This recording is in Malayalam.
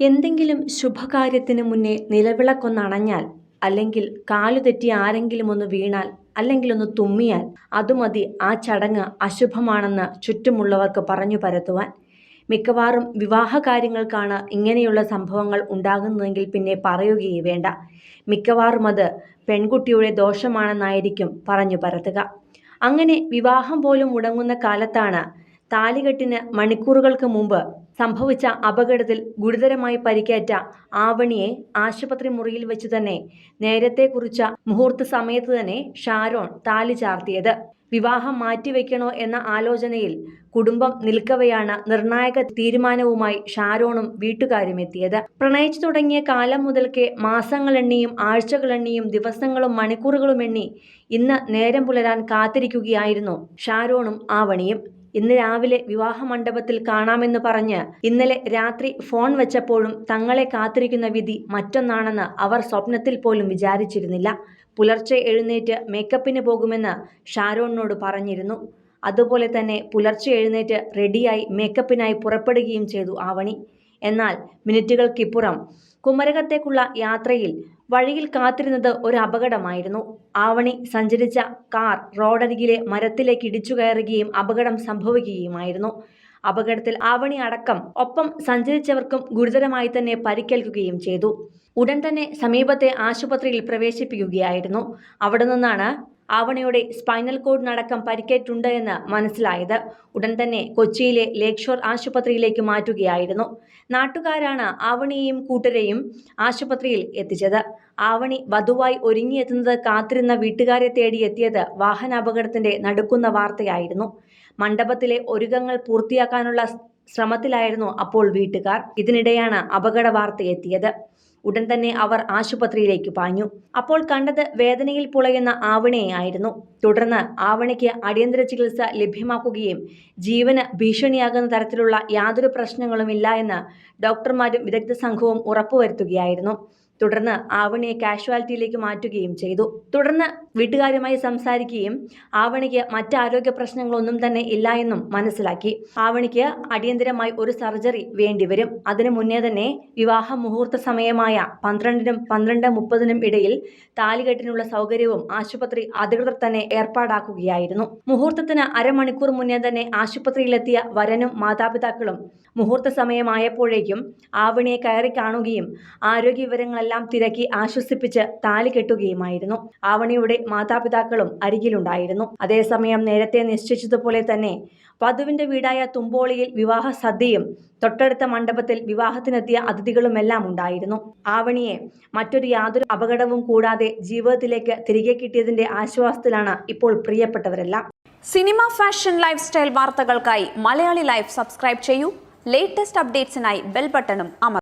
എന്തെങ്കിലും ശുഭകാര്യത്തിന് മുന്നേ നിലവിളക്കൊന്നണഞ്ഞാൽ അല്ലെങ്കിൽ കാലുതെറ്റി ആരെങ്കിലും ഒന്ന് വീണാൽ അല്ലെങ്കിൽ ഒന്ന് തുമ്മിയാൽ അതുമതി ആ ചടങ്ങ് അശുഭമാണെന്ന് ചുറ്റുമുള്ളവർക്ക് പറഞ്ഞു പരത്തുവാൻ. മിക്കവാറും വിവാഹ കാര്യങ്ങൾക്കാണ് ഇങ്ങനെയുള്ള സംഭവങ്ങൾ ഉണ്ടാകുന്നതെങ്കിൽ പിന്നെ പറയുകയേ വേണ്ട. മിക്കവാറും അത് പെൺകുട്ടിയുടെ ദോഷമാണെന്നായിരിക്കും പറഞ്ഞു പരത്തുക. അങ്ങനെ വിവാഹം പോലും മുടങ്ങുന്ന കാലത്താണ് താലികെട്ടിന് മണിക്കൂറുകൾക്ക് മുമ്പ് സംഭവിച്ച അപകടത്തിൽ ഗുരുതരമായി പരിക്കേറ്റ ആവണിയെ ആശുപത്രി മുറിയിൽ വെച്ച് തന്നെ നേരത്തെ കുറിച്ച മുഹൂർത്ത സമയത്ത് തന്നെ ഷാരോൺ താലി ചാർത്തിയത്. വിവാഹം മാറ്റിവെക്കണോ എന്ന ആലോചനയിൽ കുടുംബം നിൽക്കവെയാണ് നിർണായക തീരുമാനവുമായി ഷാരോണും വീട്ടുകാരും എത്തിയത്. പ്രണയിച്ചു തുടങ്ങിയ കാലം മുതൽക്കേ മാസങ്ങളെണ്ണിയും ആഴ്ചകളെണ്ണിയും ദിവസങ്ങളും മണിക്കൂറുകളും എണ്ണി ഇന്ന് നേരം പുലരാൻ കാത്തിരിക്കുകയായിരുന്നു ഷാരോണും ആവണിയും. ഇന്ന് രാവിലെ വിവാഹ മണ്ഡപത്തിൽ കാണാമെന്ന് പറഞ്ഞ് ഇന്നലെ രാത്രി ഫോൺ വെച്ചപ്പോഴും തങ്ങളെ കാത്തിരിക്കുന്ന വിധി മറ്റൊന്നാണെന്ന് അവർ സ്വപ്നത്തിൽ പോലും വിചാരിച്ചിരുന്നില്ല. പുലർച്ചെ എഴുന്നേറ്റ് മേക്കപ്പിന് പോകുമെന്ന് ഷാരോണിനോട് പറഞ്ഞിരുന്നു. അതുപോലെ തന്നെ പുലർച്ചെ എഴുന്നേറ്റ് റെഡിയായി മേക്കപ്പിനായി പുറപ്പെടുകയും ചെയ്തു ആവണി എന്നാൽ മിനിറ്റുകൾക്കിപ്പുറം കുമരകത്തേക്കുള്ള യാത്രയിൽ വഴിയിൽ കാത്തിരുന്നത് ഒരു അപകടമായിരുന്നു. ആവണി സഞ്ചരിച്ച കാർ റോഡരികിലെ മരത്തിലേക്ക് ഇടിച്ചു കയറുകയും അപകടം സംഭവിക്കുകയുമായിരുന്നു. അപകടത്തിൽ ആവണി അടക്കം ഒപ്പം സഞ്ചരിച്ചവർക്കും ഗുരുതരമായി തന്നെ പരിക്കേൽക്കുകയും ചെയ്തു. ഉടൻ തന്നെ സമീപത്തെ ആശുപത്രിയിൽ പ്രവേശിപ്പിക്കുകയായിരുന്നു. അവിടെ നിന്നാണ് ആവണിയുടെ സ്പൈനൽ കോഡിനടക്കം പരിക്കേറ്റുണ്ട് എന്ന് മനസ്സിലായത്. ഉടൻ തന്നെ കൊച്ചിയിലെ ലേക്ഷോർ ആശുപത്രിയിലേക്ക് മാറ്റുകയായിരുന്നു. നാട്ടുകാരാണ് ആവണിയെയും കൂട്ടരെയും ആശുപത്രിയിൽ എത്തിച്ചത്. ആവണി വധുവായി ഒരുങ്ങിയെത്തുന്നത് കാത്തിരുന്ന വീട്ടുകാരെ തേടി എത്തിയത് വാഹനാപകടത്തിന്റെ നടുക്കുന്ന വാർത്തയായിരുന്നു. മണ്ഡപത്തിലെ ഒരുക്കങ്ങൾ പൂർത്തിയാക്കാനുള്ള ശ്രമത്തിലായിരുന്നു അപ്പോൾ വീട്ടുകാർ. ഇതിനിടെയാണ് അപകട വാർത്ത എത്തിയത്. ഉടൻ തന്നെ അവർ ആശുപത്രിയിലേക്ക് പാഞ്ഞു. അപ്പോൾ കണ്ടത് വേദനയിൽ പുളയുന്ന ആവണയായിരുന്നു തുടർന്ന് ആവണയ്ക്ക് അടിയന്തര ചികിത്സ ലഭ്യമാക്കുകയും ജീവന് ഭീഷണിയാകുന്ന തരത്തിലുള്ള യാതൊരു പ്രശ്നങ്ങളുമില്ല എന്ന് ഡോക്ടർമാരും വിദഗ്ധ സംഘവും ഉറപ്പുവരുത്തുകയായിരുന്നു. തുടർന്ന് ആവണിയെ കാഷ്വാലിറ്റിയിലേക്ക് മാറ്റുകയും ചെയ്തു. തുടർന്ന് വീട്ടുകാരുമായി സംസാരിക്കുകയും ആവണിക്ക് മറ്റ് ആരോഗ്യ പ്രശ്നങ്ങളൊന്നും തന്നെ ഇല്ല എന്നും മനസ്സിലാക്കി. ആവണിക്ക് അടിയന്തരമായി ഒരു സർജറി വേണ്ടിവരും അതിനു മുന്നേ തന്നെ വിവാഹ മുഹൂർത്ത സമയമായ പന്ത്രണ്ടിനും പന്ത്രണ്ട് മുപ്പതിനും ഇടയിൽ താലികെട്ടിനുള്ള സൗകര്യവും ആശുപത്രി അധികൃതർ തന്നെ ഏർപ്പാടാക്കുകയായിരുന്നു. മുഹൂർത്തത്തിന് അരമണിക്കൂർ മുന്നേ തന്നെ ആശുപത്രിയിലെത്തിയ വരനും മാതാപിതാക്കളും മുഹൂർത്ത സമയമായപ്പോഴേക്കും ആവണിയെ കയറി കാണുകയും ആരോഗ്യ വിവരങ്ങളെല്ലാം തിരക്കി ആശ്വസിപ്പിച്ച് താലി കെട്ടുകയുമായിരുന്നു. ആവണിയുടെ മാതാപിതാക്കളും അരികിലുണ്ടായിരുന്നു. അതേസമയം നേരത്തെ നിശ്ചയിച്ചതുപോലെ തന്നെ വധുവിന്റെ വീടായ തുമ്പോളിയിൽ വിവാഹ സദ്യയും തൊട്ടടുത്ത മണ്ഡപത്തിൽ വിവാഹത്തിനെത്തിയ അതിഥികളുമെല്ലാം ഉണ്ടായിരുന്നു. ആവണിയെ മറ്റൊരു യാതൊരു അപകടവും കൂടാതെ ജീവിതത്തിലേക്ക് തിരികെ കിട്ടിയതിന്റെ ആശ്വാസത്തിലാണ് ഇപ്പോൾ പ്രിയപ്പെട്ടവരെല്ലാം. സിനിമ ഫാഷൻ ലൈഫ് സ്റ്റൈൽ വാർത്തകൾക്കായി മലയാളി ലൈഫ് സബ്സ്ക്രൈബ് ചെയ്യൂ. ലേറ്റസ്റ്റ് അപ്ഡേറ്റ്സിനായി ബെൽ ബട്ടണും അമർ